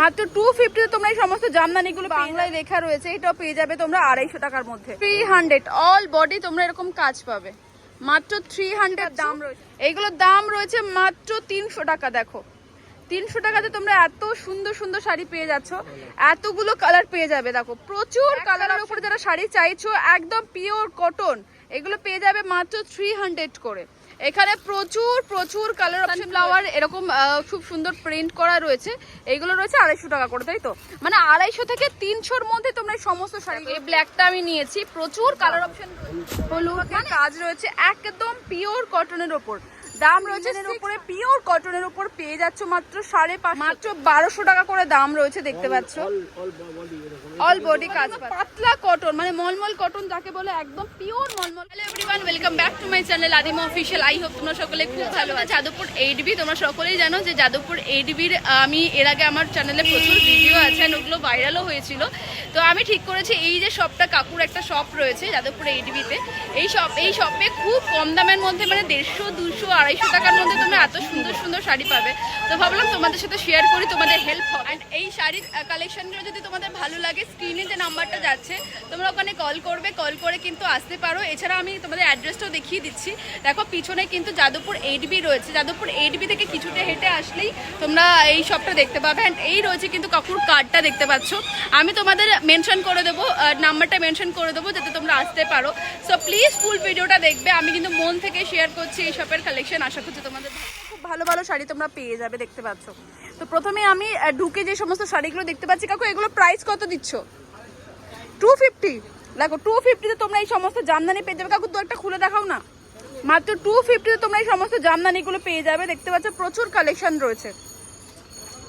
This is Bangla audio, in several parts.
মাত্র টু ফিফটিতে তোমরা এই সমস্ত জামদানিগুলো বাংলায় লেখা রয়েছে এটাও পেয়ে যাবে তোমরা আড়াইশো টাকার মধ্যে। থ্রি হান্ড্রেড অল বডি তোমরা এরকম কাজ পাবে। মাত্র থ্রি হান্ড্রেড দাম রয়েছে। এইগুলোর দাম রয়েছে মাত্র তিনশো টাকা দেখো। তিনশো টাকাতে তোমরা এত সুন্দর সুন্দর শাড়ি পেয়ে যাচ্ছ। এতগুলো কালার পেয়ে যাবে দেখো। প্রচুর কালারের উপরে যারা শাড়ি চাইছো একদম পিওর কটন এগুলো পেয়ে যাবে মাত্র থ্রি হান্ড্রেড করে। এখানে প্রচুর প্রচুর কালার অপশন ফ্লাওয়ার এরকম খুব সুন্দর প্রিন্ট করা রয়েছে। এইগুলো রয়েছে আড়াইশো টাকা করে তাই তো? মানে আড়াইশো থেকে তিনশোর মধ্যে তোমরা সমস্ত শাড়ি এই ব্ল্যাকটা আমি নিয়েছি প্রচুর কালার অপশন হলুদ কাজ রয়েছে একদম পিওর কটনের ওপর। দাম রয়েছে এর উপরে পিওর কটনের উপর পেয়ে যাচ্ছ মাত্র সাড়ে পাঁচ মাত্র বারোশো টাকা করে দাম রয়েছে দেখতে পাচ্ছ। অল বডি কাজ পাতলা কটন মানে মলমল কটন যাকে বলে একদম pure মলমল। Hello everyone welcome back to my channel Adima official I hope তোমরা সকলে খুব ভালো যাদবপুর এইডবি তোমরা সকলেই জানো যে যাদবপুর এইডবির আমি এর আগে আমার চ্যানেলে প্রচুর ভিডিও আছে ওগুলো ভাইরালও হয়েছিল। তো আমি ঠিক করেছি, এই যে শপটা কাকুর একটা শপ রয়েছে যাদবপুর এইডবিতে এই শপ এই শপে খুব কম দামের মধ্যে মানে দেড়শো দুশো আড়াইশো টাকার মধ্যে তোমরা এত সুন্দর সুন্দর শাড়ি পাবে। তো ভাবলাম তোমাদের সাথে শেয়ার করি, তোমাদের হেল্প হবে। এই শাড়ির কালেকশনগুলো যদি তোমাদের ভালো লাগে স্ক্রিনে যে নাম্বারটা যাচ্ছে, তোমরা ওখানে কল করবে কল করে কিন্তু আসতে পারো। এছাড়া আমি তোমাদের অ্যাড্রেসটাও দেখিয়ে দিচ্ছি। দেখো, পিছনে কিন্তু যাদবপুর এইট বি রয়েছে। যাদবপুর এইট বি থেকে কিছুটা হেঁটে আসলেই তোমরা এই শপটা দেখতে পাবে। অ্যান্ড এই রয়েছে কিন্তু কাকুর কার্ডটা দেখতে পাচ্ছ। আমি তোমাদের মেনশন করে দেবো নাম্বারটা মেনশন করে দেবো, যাতে তোমরা আসতে পারো। সো প্লিজ ফুল ভিডিওটা দেখবে। আমি কিন্তু মন থেকে শেয়ার করছি এই শপের কালেকশন আশা করছি তোমাদের খুব ভালো ভালো শাড়ি তোমরা পেয়ে যাবে, দেখতে পাচ্ছ। তো প্রথমে আমি ঢুকে যে সমস্ত শাড়িগুলো দেখতে পাচ্ছি কাকু এগুলো প্রাইস কত দিচ্ছ? টু ফিফটি দেখো টু ফিফটিতে তোমরা এই সমস্ত জামদানি পেয়ে যাবে। কাকু দু একটা খুলে দেখাও না। মাত্র টু ফিফটিতে তোমরা এই সমস্ত জামদানিগুলো পেয়ে যাবে। দেখতে পাচ্ছ প্রচুর কালেকশন রয়েছে।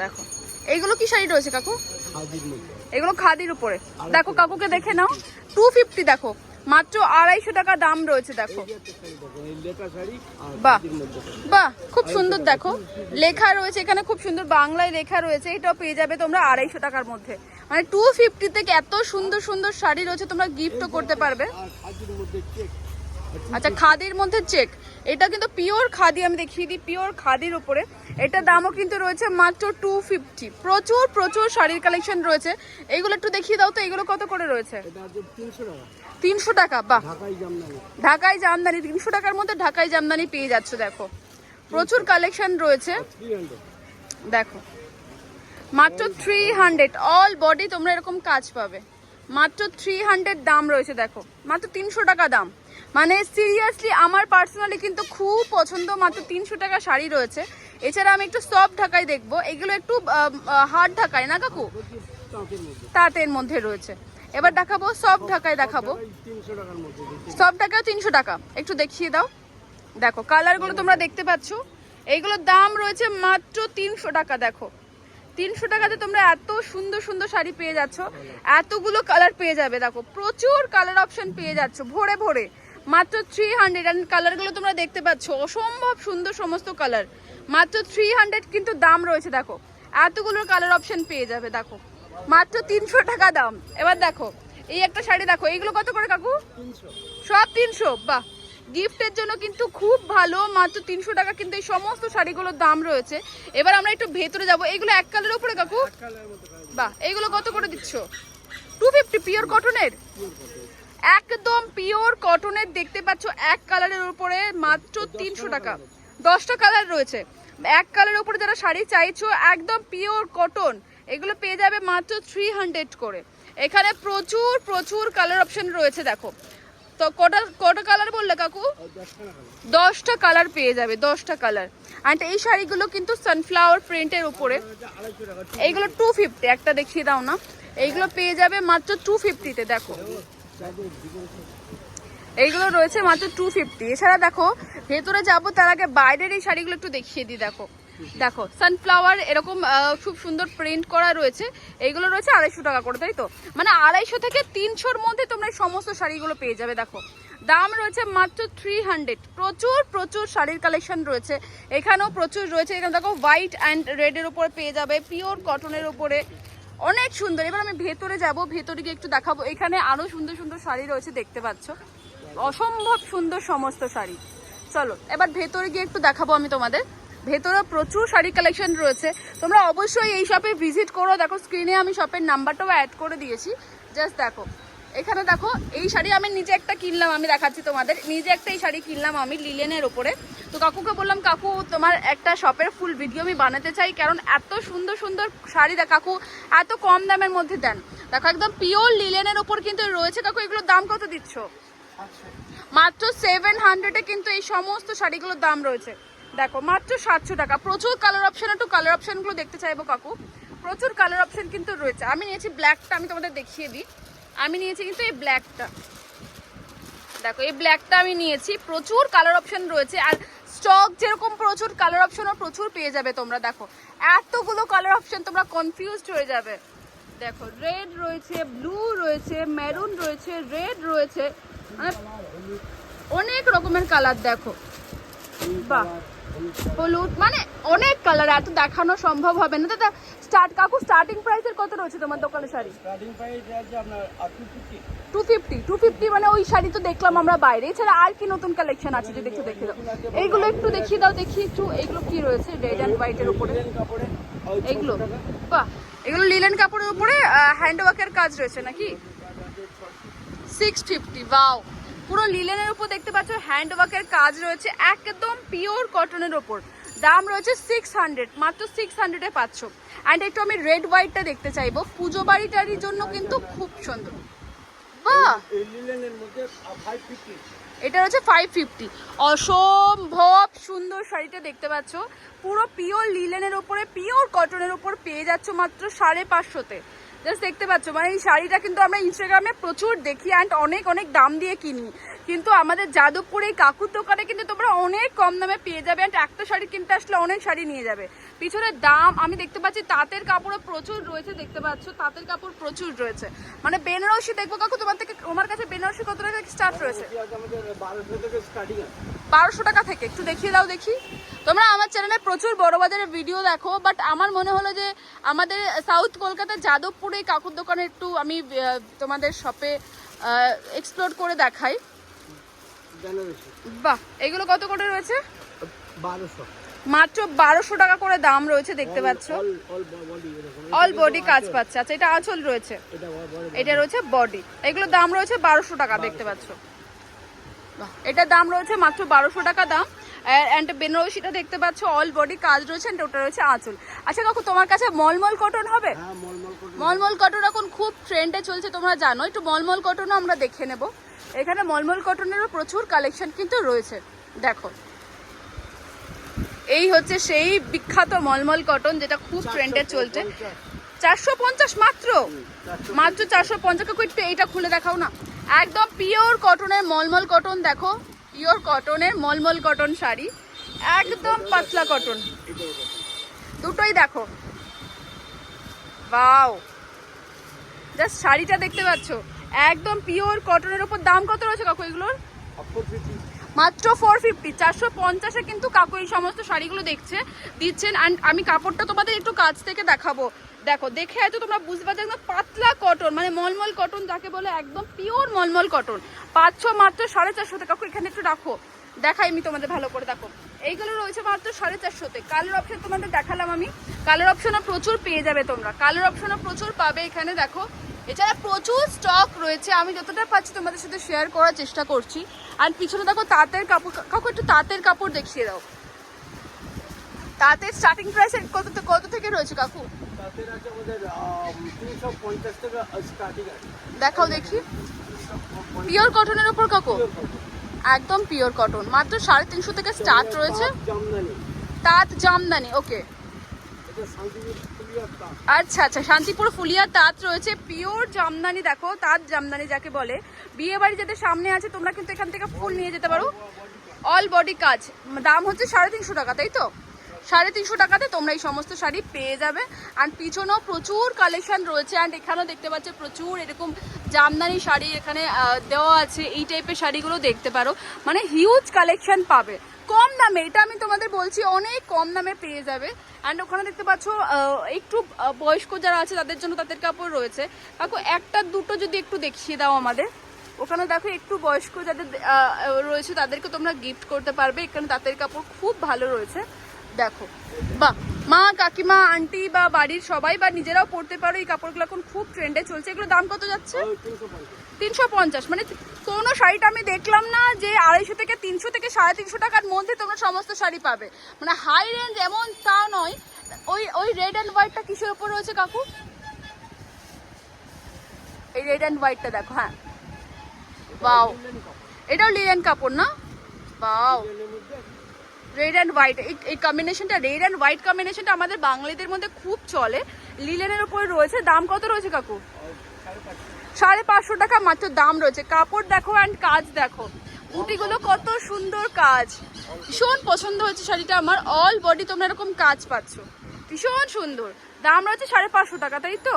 দেখো। এইগুলো কি শাড়ি রয়েছে কাকু? এগুলো খাদির উপরে। দেখো কাকুকে দেখে নাও। টু ফিফটি দেখো। মাত্র আড়াইশো টাকা দাম রয়েছে, দেখো। বাহ বাহ, খুব সুন্দর, দেখো। লেখা রয়েছে, এখানে খুব সুন্দর বাংলায় লেখা রয়েছে, এটাও পেয়ে যাবে তোমরা আড়াইশো টাকার মধ্যে। মানে টু ফিফটি থেকে এত সুন্দর সুন্দর শাড়ি রয়েছে, তোমরা গিফটও করতে পারবে। আচ্ছা খাদির মধ্যে চেক এটা কিন্তু পিওর খাদি, আমি দেখিয়ে দিই পিওর খাদির উপরে। এটা দামও কিন্তু রয়েছে মাত্র টু ফিফটি প্রচুর প্রচুর শাড়ির কালেকশন রয়েছে। এগুলো একটু দেখিয়ে দাও তো এগুলো কত করে রয়েছে? তিনশো টাকা। বাহ। ঢাকায় জামদানি। তিনশো টাকার মধ্যে ঢাকায় জামদানি পেয়ে যাচ্ছ দেখো। প্রচুর কালেকশন রয়েছে। দেখো। মাত্র থ্রি হান্ড্রেড অল বডি তোমরা এরকম কাজ পাবে। মাত্র থ্রি হান্ড্রেড দাম রয়েছে দেখো। মাত্র তিনশো টাকা দাম। মানে সিরিয়াসলি আমার পার্সোনালি কিন্তু খুব পছন্দ মাত্র তিনশো টাকা শাড়ি রয়েছে। এছাড়া আমি একটু সফট ঢাকায় দেখব। এগুলো একটু হার্ড ঢাকায় না কাকু? তাঁতের মধ্যে রয়েছে। এবার দেখাবো সফট ঢাকায় দেখাবো। সব টাকা তিনশো টাকা। একটু দেখিয়ে দাও। দেখো কালারগুলো তোমরা দেখতে পাচ্ছ। এইগুলোর দাম রয়েছে মাত্র তিনশো টাকা, দেখো। তিনশো টাকাতে তোমরা এত সুন্দর সুন্দর শাড়ি পেয়ে যাচ্ছ। এতগুলো কালার পেয়ে যাবে, দেখো। প্রচুর কালার অপশন পেয়ে যাচ্ছ, ভরে ভরে। মাত্র থ্রি হান্ড্রেড অ্যান্ড কালারগুলো তোমরা দেখতে পাচ্ছ। অসম্ভব সুন্দর সমস্ত কালার মাত্র থ্রি হান্ড্রেড কিন্তু দাম রয়েছে দেখো। এতগুলো কালার অপশন পেয়ে যাবে দেখো। মাত্র তিনশো টাকা দাম। এবার দেখো এই একটা শাড়ি দেখো এইগুলো কত করে কাকু? সব তিনশো? বাহ! গিফটের জন্য কিন্তু খুব ভালো মাত্র তিনশো টাকা কিন্তু এই সমস্ত শাড়িগুলোর দাম রয়েছে। এবার আমরা একটু ভেতরে যাব। এগুলো এক কালারের উপরে কাকু? বাহ! এইগুলো কত করে দিচ্ছ? টু ফিফটি পিওর কটনের একদম পিওর কটনের দেখতে পাচ্ছ, এক কালারের উপরে মাত্র তিনশো টাকা। দশটা কালার রয়েছে। এক কালারের উপরে যারা শাড়ি চাইছো, একদম পিওর কটন, এগুলো পেয়ে যাবে মাত্র থ্রি হান্ড্রেড করে। এখানে প্রচুর প্রচুর কালার অপশন রয়েছে, দেখো। তো কটা কটা কালার বললে কাকু? দশটা কালার পেয়ে যাবে, দশটা কালার। অ্যান্ড এই শাড়িগুলো কিন্তু সানফ্লাওয়ার প্রিন্টের উপরে। এইগুলো টু ফিফটি একটা দেখিয়ে দাও না। এইগুলো পেয়ে যাবে মাত্র টু ফিফটিতে দেখো। এইগুলো রয়েছে মাত্র টু ফিফটি এছাড়া দেখো, ভেতরে যাব, তার আগে বাইরের এই শাড়িগুলো একটু দেখিয়ে দিই, দেখো। দেখো সানফ্লাওয়ার এরকম খুব সুন্দর প্রিন্ট করা রয়েছে। এইগুলো রয়েছে আড়াইশো টাকা করে, তাই তো? মানে আড়াইশো থেকে তিনশোর মধ্যে তোমরা এই সমস্ত শাড়িগুলো পেয়ে যাবে, দেখো। দাম রয়েছে মাত্র থ্রি হান্ড্রেড প্রচুর প্রচুর শাড়ির কালেকশন রয়েছে। এখানেও প্রচুর রয়েছে। এখানে দেখো হোয়াইট অ্যান্ড রেডের উপরে পেয়ে যাবে পিওর কটনের উপরে। অনেক সুন্দর। এবার আমি ভেতরে যাব, ভেতরে গিয়ে একটু দেখাবো। এখানে আরও সুন্দর সুন্দর শাড়ি রয়েছে, দেখতে পাচ্ছ। অসম্ভব সুন্দর সমস্ত শাড়ি। চলো, এবার ভেতরে গিয়ে একটু দেখাবো আমি তোমাদের। ভেতরে প্রচুর শাড়ি কালেকশন রয়েছে। তোমরা অবশ্যই এই শপে ভিজিট করো। দেখো স্ক্রিনে আমি শপের নাম্বারটাও অ্যাড করে দিয়েছি। জাস্ট দেখো। এখানে দেখো এই শাড়ি আমি নিজে একটা কিনলাম আমি দেখাচ্ছি তোমাদের। নিজে একটা এই শাড়ি কিনলাম আমি লিলেনের ওপরে। তো কাকুকে বললাম কাকু তোমার একটা শপের ফুল ভিডিও আমি বানাতে চাই কারণ এত সুন্দর সুন্দর শাড়ি দেখ কাকু এত কম দামের মধ্যে দেন। দেখো একদম পিওর লিলেনের ওপর কিন্তু রয়েছে কাকু এগুলোর দাম কত দিচ্ছ? মাত্র সেভেন হান্ড্রেডে কিন্তু এই সমস্ত শাড়িগুলোর দাম রয়েছে। দেখো মাত্র সাতশো টাকা। প্রচুর কালার অপশন একটু কালার অপশনগুলো দেখতে চাইব কাকু। প্রচুর কালার অপশন কিন্তু রয়েছে। আমি নিয়েছি ব্ল্যাকটা আমি তোমাদের দেখিয়ে দিই। আমি নিয়েছি কিন্তু এই ব্ল্যাকটা দেখো, এই ব্ল্যাকটা আমি নিয়েছি। প্রচুর কালার অপশন রয়েছে। আর স্টক যেরকম প্রচুর কালার অপশনও প্রচুর পেয়ে যাবে তোমরা। দেখো, এতগুলো কালার অপশন তোমরা কনফিউজড হয়ে যাবে। দেখো রেড রয়েছে ব্লু রয়েছে মেরুন রয়েছে রেড রয়েছে। মানে অনেক রকমের কালার দেখো। বাহ! হলুদ মানে অনেক কালার এত দেখানো সম্ভব হবে না। দাদা স্টার্ট কাকু স্টার্টিং প্রাইসের কত রয়েছে তোমার দোকানে শাড়ি? স্টার্টিং প্রাইস আছে আপনার two fifty two fifty two fifty মানে ওই শাড়ি তো দেখলাম আমরা বাইরে। এছাড়া আর কি নতুন কালেকশন আছে যদি একটু দেখিয়ে দাও। এইগুলো একটু দেখিয়ে দাও দেখি একটু এগুলো কি রয়েছে রেড অ্যান্ড হোয়াইটের উপরে। কাপড়ে এগুলো? বাহ এগুলো লিলেন কাপড়ের উপরে হ্যান্ড ওয়ার্কের কাজ রয়েছে নাকি? সিক্স ফিফটি বাও পুরো লিলেনের উপর দেখতে পাচ্ছ হ্যান্ড ওয়ার্কের কাজ রয়েছে, একদম পিওর কটনের ওপর। দাম রয়েছে সিক্স হান্ড্রেড মাত্র সিক্স হান্ড্রেডে পাচ্ছ। অ্যান্ড একটু আমি রেড হোয়াইটটা দেখতে চাইব, পুজো বাড়িটারির জন্য কিন্তু খুব সুন্দর। এটা হচ্ছে ফাইভ ফিফটি অসম্ভব সুন্দর শাড়িটা দেখতে পাচ্ছ। পুরো পিওর লিলেনের ওপরে পিওর কটনের ওপর পেয়ে যাচ্ছ মাত্র সাড়ে পাঁচশোতে। জাস্ট দেখতে পাচ্ছ মানে এই শাড়িটা কিন্তু আমরা ইনস্টাগ্রামে প্রচুর দেখি অ্যান্ড অনেক অনেক দাম দিয়ে কিনি। কিন্তু আমাদের যাদবপুরে এই কাকুর দোকানে কিন্তু তোমরা অনেক কম দামে পেয়ে যাবে অ্যান্ড একটা শাড়ি কিনতে আসলে অনেক শাড়ি নিয়ে যাবে। পিছনের দাম আমি দেখতে পাচ্ছি তাঁতের কাপড়ও প্রচুর রয়েছে, দেখতে পাচ্ছ? তাঁতের কাপড় প্রচুর রয়েছে। মানে বেনারসি, দেখব কাকু, তোমার থেকে তোমার কাছে বেনারসি কত টাকা স্টার্ট রয়েছে? বারোশো টাকা থেকে, একটু দেখিয়ে দাও দেখি। তোমরা আমার চ্যানেলে প্রচুর বড় বাজারের ভিডিও দেখো বাট আমার মনে হলো যে আমাদের সাউথ কলকাতার যাদবপুরে কাকুর দোকানে একটু আমি তোমাদের শপে এক্সপ্লোর করে দেখাই। বাহ এগুলো কত করে রয়েছে? বারোশো। মাত্র বারোশো টাকা করে দাম রয়েছে দেখতে পাচ্ছ। অল বডি কাজ পাচ্ছে। আচ্ছা এটা আঁচল রয়েছে? এটা রয়েছে বডি এগুলোর দাম রয়েছে বারোশো টাকা দেখতে পাচ্ছ। এটার দাম রয়েছে মাত্র বারোশো টাকা দাম। অ্যান্ড বেনারসিটা দেখতে পাচ্ছ অল বডি কাজ রয়েছে and ওটা রয়েছে আঁচল। আচ্ছা কাকু তোমার কাছে মলমল কটন হবে? হ্যাঁ মলমল মলমল কটন এখন খুব ট্রেন্ডে চলছে তোমরা জানো। একটু মলমল কটনও আমরা দেখে নেব। এখানে মলমল কটনেরও প্রচুর কালেকশন কিন্তু রয়েছে। দেখো। এই হচ্ছে সেই বিখ্যাত মলমল কটন যেটা খুব ট্রেন্ডে চলছে। চারশো পঞ্চাশ মাত্র? মাত্র চারশো পঞ্চাশ। একটু এইটা খুলে দেখাও না। একদম পিওর কটনের মলমল কটন দেখো। পিওর কটনের মলমল কটন শাড়ি, একদম পাতলা কটন দুটোই দেখো। বাও জাস্ট শাড়িটা দেখতে পাচ্ছ। একদম পিওর কটনের ওপর দাম কত রয়েছে কাকু এগুলোর? মাত্র ফোর ফিফটি চারশো পঞ্চাশে কিন্তু কাকু এই সমস্ত শাড়িগুলো দেখছে, দিচ্ছেন। অ্যান্ড আমি কাপড়টা তোমাদের একটু কাছ থেকে দেখাবো। দেখো, দেখে হয়তো তোমরা বুঝতে পারছ, একদম পাতলা কটন মানে মলমল কটন যাকে বলে একদম পিওর মলমল কটন পাঁচশো মাত্র সাড়ে চারশোতে কাকু, এখানে একটু রাখো। দেখাই আমি তোমাদের ভালো করে, দেখো। এইগুলো রয়েছে মাত্র সাড়ে চারশোতে। কালার অপশন তোমাদের দেখালাম আমি। কালার অপশনও প্রচুর পেয়ে যাবে তোমরা। কালার অপশনও প্রচুর পাবে এখানে, দেখো। এছাড়া প্রচুর স্টক রয়েছে। আমি যতটা পাচ্ছি তোমাদের সাথে শেয়ার করার চেষ্টা করছি। আর পিছনে দেখো তাঁতের কাপড় কাকু একটু তাঁতের কাপড় দেখিয়ে দাও। তাঁতের স্টার্টিং প্রাইস কত কত থেকে রয়েছে কাকু? দেখাও দেখি। পিওর কটনের ওপর কাকু? একদম পিওর কটন মাত্র সাড়ে তিনশো থেকে স্টার্ট রয়েছে। জামদানি। তাঁত জামদানি ওকে এটা শান্তিপুর ফুলিয়ার তাঁত আচ্ছা আচ্ছা শান্তিপুর ফুলিয়া তাঁত রয়েছে, পিওর জামদানি, দেখো, তাঁত জামদানি যাকে বলে। বিয়ে বাড়ি যাদের সামনে আছে, তোমরা কিন্তু এখান থেকে ফুল নিয়ে যেতে পারো। অল বডি কাজ। দাম হচ্ছে সাড়ে তিনশো টাকা, তাই তো? সাড়ে তিনশো টাকাতে তোমরা এই সমস্ত শাড়ি পেয়ে যাবে। আর পিছনেও প্রচুর কালেকশন রয়েছে। অ্যান্ড এখানেও দেখতে পাচ্ছ, প্রচুর এরকম জামদানি শাড়ি এখানে দেওয়া আছে। এই টাইপের শাড়িগুলো দেখতে পারো। মানে হিউজ কালেকশন পাবে। কম দামে, এটা আমি তোমাদের বলছি, অনেক কম দামে পেয়ে যাবে। অ্যান্ড ওখানে দেখতে পাচ্ছ একটু বয়স্ক যারা আছে, তাদের জন্য তাদের কাপড় রয়েছে। কাকু, একটা দুটো যদি একটু দেখিয়ে দাও আমাদের। ওখানে দেখো, একটু বয়স্ক যাদের রয়েছে, তাদেরকে তোমরা গিফট করতে পারবে। এখানে তাঁতের কাপড় খুব ভালো রয়েছে। দেখো, বাহ! মা কাকিমা আন্টি বা বাড়ির সবাই বা নিজেরাও পড়তে পারো এই কাপড়গুলো এখন খুব ট্রেন্ডে চলছে। এগুলো দাম কত যাচ্ছে? তিনশো পঞ্চাশ। মানে কোনো শাড়িটা আমি দেখলাম না যে আড়াইশো থেকে তিনশো থেকে সাড়ে তিনশো টাকার মধ্যে তোমরা সমস্ত শাড়ি পাবে। মানে হাই রেঞ্জ এমন তা নয়। ওই ওই রেড অ্যান্ড হোয়াইটটা কিসের উপর রয়েছে কাকু? এই রেড অ্যান্ড হোয়াইটটা দেখো হ্যাঁ। বাও এটাও লিলেন কাপড় না? বাও রেড অ্যান্ড হোয়াইট এই কম্বিনেশনটা রেড অ্যান্ড হোয়াইট কম্বিনেশনটা আমাদের বাঙালিদের মধ্যে খুব চলে। লিলেনের উপরে রয়েছে, দাম কত রয়েছে কাকু? সাড়ে পাঁচশো টাকা মাত্র দাম রয়েছে। কাপড় দেখো অ্যান্ড কাজ দেখো। উটিগুলো কত সুন্দর কাজ। ভীষণ পছন্দ হয়েছে শাড়িটা আমার। অল বডি তোমরা এরকম কাজ পাচ্ছ। ভীষণ সুন্দর। দাম রয়েছে সাড়ে পাঁচশো টাকা, তাই তো?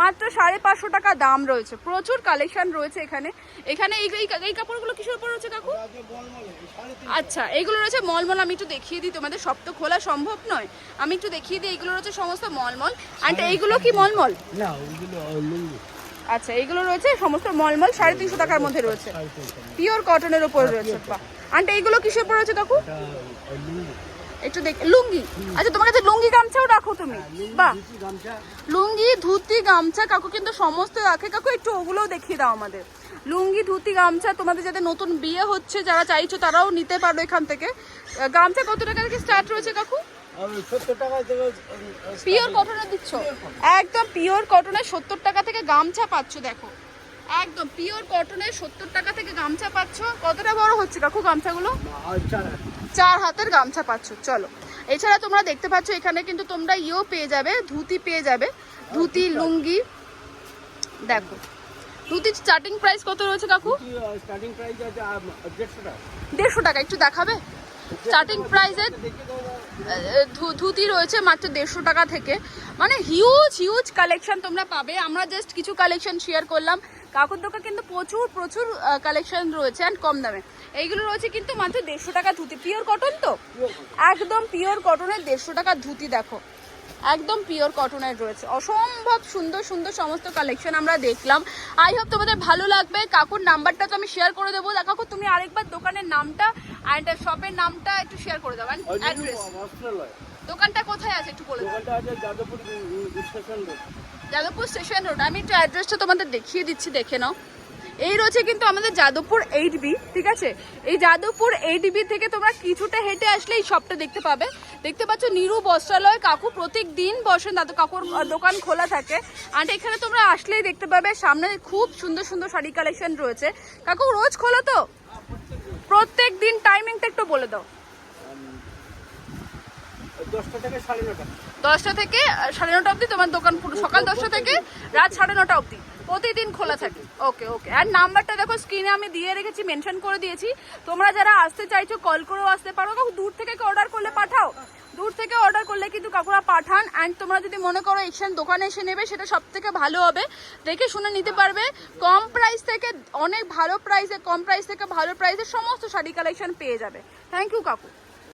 মাত্র সাড়ে পাঁচশো টাকা দাম রয়েছে। প্রচুর কালেকশন রয়েছে এখানে। এখানে এই কাপড়গুলো কিসের উপর রয়েছে কাকু? আচ্ছা এইগুলো রয়েছে মলমল। আমি একটু দেখিয়ে দিই তোমাদের। সব তো খোলা সম্ভব নয়। আমি একটু দেখিয়ে দিই এগুলো রয়েছে সমস্ত মলমল। অ্যান্ড এইগুলো কি মলমল? না আচ্ছা এইগুলো রয়েছে সমস্ত মলমল সাড়ে তিনশো টাকার মধ্যে রয়েছে। পিওর কটনের উপর রয়েছে বাহ। আন্টি এইগুলো কিসের উপর রয়েছে কাকু? একটু দেখ লুঙ্গি। আচ্ছা তোমার কাছে লুঙ্গি গামছাও রাখো তুমি। ধুতি, গামছা। লুঙ্গি ধুতি গামছা কাকু কিন্তু সমস্ত রাখে। কাকু একটু ওগুলোও দেখিয়ে দাও আমাদের। লুঙ্গি ধুতি গামছা তোমাদের যাদের নতুন বিয়ে হচ্ছে যারা চাইছো তারাও নিতে পারো এখান থেকে। গামছা কত টাকা থেকে স্টার্ট রয়েছে কাকু? পিওর কটনের দিচ্ছ? একদম পিওর কটনের সত্তর টাকা থেকে গামছা পাচ্ছ দেখো। একদম পিওর কটনের সত্তর টাকা থেকে গামছা পাচ্ছ। কতটা বড় হচ্ছে কাকু গামছাগুলো? চার হাতের গামছা পাচ্ছ চলো। এছাড়া তোমরা দেখতে পাচ্ছ এখানে কিন্তু তোমরা ইয়েও পেয়ে যাবে ধুতি পেয়ে যাবে ধুতি লুঙ্গি। দেখো। ধুতির স্টার্টিং প্রাইস কত রয়েছে কাকু? স্টার্টিং প্রাইস আছে টাকা। দেড়শো টাকা একটু দেখাবে? স্টার্টিং প্রাইসে ধুতি রয়েছে মাত্র দেড়শো টাকা থেকে। মানে হিউজ হিউজ কালেকশন তোমরা পাবে। আমরা জাস্ট কিছু কালেকশন শেয়ার করলাম। কাকুর দোকান কিন্তু প্রচুর প্রচুর কালেকশন রয়েছে অ্যান্ড কম দামে। এইগুলো রয়েছে কিন্তু মাত্র দেড়শো টাকা ধুতি। পিওর কটন তো? একদম পিওর কটনের দেড়শো টাকা ধুতি দেখো। একদম পিওর কটনের রয়েছে। অসম্ভব সুন্দর সুন্দর সমস্ত কালেকশন আমরা দেখলাম। আই হোপ তোমাদের ভালো লাগবে। কাকুর নাম্বারটা তো আমি শেয়ার করে দেবো। কাকু তুমি আরেকবার দোকানের নামটা অ্যান্ড শপের নামটা একটু শেয়ার করে দেবো অ্যাড্রেস দোকানটা কোথায় আছে একটু বলে আছে যাদবপুর স্টেশন রোড। আমি একটু অ্যাড্রেসটা তোমাদের দেখিয়ে দিচ্ছি, দেখে নাও। এই রয়েছে কিন্তু আমাদের যাদবপুর এইট বি ঠিক আছে? এই যাদবপুর এইট বি থেকে তোমরা কিছুটা হেঁটে আসলে এই শপটা দেখতে পাবে। দেখতে পাচ্ছ নিরু বস্ত্রালয়, কাকু প্রত্যেক দিন বসেন। দাদু কাকুর দোকান খোলা থাকে। আর এখানে তোমরা আসলেই দেখতে পাবে, সামনে খুব সুন্দর সুন্দর শাড়ি কালেকশন রয়েছে। কাকু, রোজ খোলো তো। প্রত্যেক দিন টাইমিংটা একটু বলে দাও। দশটা থেকে সাড়ে নটা। দশটা থেকে সাড়ে নটা অবধি তোমার দোকান সকাল দশটা থেকে রাত সাড়ে নটা অবধি। প্রতিদিন খোলা থাকে। ওকে ওকে আর নাম্বারটা দেখো স্ক্রিনে আমি দিয়ে রেখেছি মেনশন করে দিয়েছি। তোমরা যারা আসতে চাইছো কল করেও আসতে পারো। দূর থেকে অর্ডার করলে পাঠাও? দূর থেকে অর্ডার করলে কিন্তু কাকুরা পাঠান। অ্যান্ড তোমরা যদি মনে করো এখানে দোকানে এসে নেবে, সেটা সব থেকে ভালো হবে। দেখে শুনে নিতে পারবে। কম প্রাইস থেকে, অনেক ভালো প্রাইসে কম প্রাইস থেকে ভালো প্রাইসে সমস্ত শাড়ি কালেকশন পেয়ে যাবে। থ্যাংক ইউ কাকু।